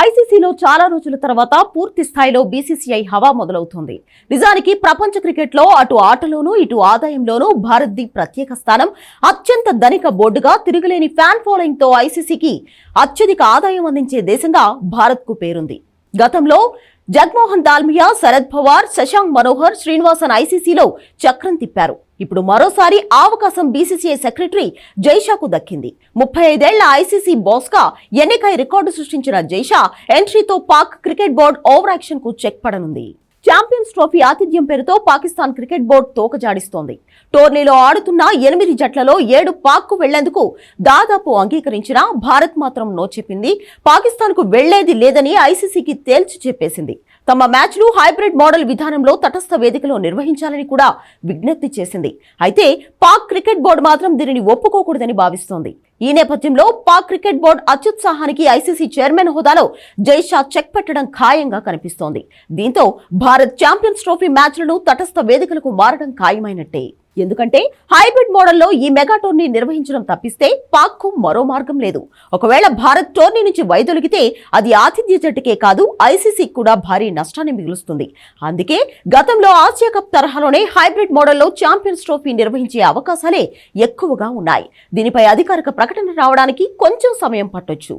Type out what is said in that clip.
ఐసీసీలో చాలా రోజుల తర్వాత పూర్తి స్థాయిలో బీసీసీఐ హవా మొదలవుతుంది. నిజానికి ప్రపంచ క్రికెట్లో అటు ఆటలోనూ ఇటు ఆదాయంలోనూ భారత్ది ప్రత్యేక స్థానం. అత్యంత ధనిక బోర్డుగా తిరుగులేని ఫ్యాన్ ఫాలోయింగ్తో ఐసీసీకి అత్యధిక ఆదాయం అందించే దేశంగా భారత్కు పేరుంది. గతంలో జగ్మోహన్ దాల్మియా శరద్ పవార్ శశాంక్ మనోహర్ శ్రీనివాసన్ ఐసీసీలో చక్రం తిప్పారు. ఇప్పుడు మరోసారి ఆ అవకాశం బీసీసీఐ సెక్రటరీ జైషాకు దక్కింది. ముప్పై ఐదేళ్ళ ఐసీసీ బాస్గా ఎన్నికై రికార్డు సృష్టించిన Jay Shah ఎంట్రీతో Pak cricket board over action check పడనుంది. Champions trophy ఆతిథ్యం పేరుతో పాకిస్తాన్ క్రికెట్ బోర్డు తోకజాడిస్తోంది. టోర్నీలో ఆడుతున్న ఎనిమిది జట్లలో ఏడు పాక్కు వెళ్ళేందుకు దాదాపు అంగీకరించిన భారత్ మాత్రం నో చెప్పింది. పాకిస్తాన్కు వెళ్ళేది లేదని ఐసీసీకి తేల్చి చెప్పేసింది. తమ మ్యాచ్లు హైబ్రిడ్ మోడల్ విధానంలో తటస్థ వేదికలో నిర్వహించాలని కూడా విజ్ఞప్తి చేసింది. అయితే పాక్ క్రికెట్ బోర్డు మాత్రం దీనిని ఒప్పుకోకూడదని భావిస్తోంది. ఈ నేపథ్యంలో పాక్ క్రికెట్ బోర్డు అత్యుత్సాహానికి ఐసీసీ చైర్మన్ హోదాలో జైషా చెక్ పెట్టడం ఖాయంగా కనిపిస్తోంది. దీంతో భారత్ ఛాంపియన్స్ ట్రోఫీ మ్యాచ్లను తటస్థ వేదికలకు మారడం ఖాయమైనట్టే. ఎందుకంటే హైబ్రిడ్ మోడల్లో ఈ మెగా టోర్నీ నిర్వహించడం తప్పిస్తే పాక్కు మరో మార్గం లేదు. ఒకవేళ భారత్ టోర్నీ నుంచి వైదొలిగితే అది ఆతిథ్య జట్టుకే కాదు ఐసీసీకి కూడా భారీ నష్టాన్ని మిగులుస్తుంది. అందుకే గతంలో ఆసియా కప్ తరహాలోనే హైబ్రిడ్ మోడల్లో ఛాంపియన్స్ ట్రోఫీ నిర్వహించే అవకాశాలే ఎక్కువగా ఉన్నాయి. దీనిపై అధికారిక ప్రకటన రావడానికి కొంచెం సమయం పట్టొచ్చు.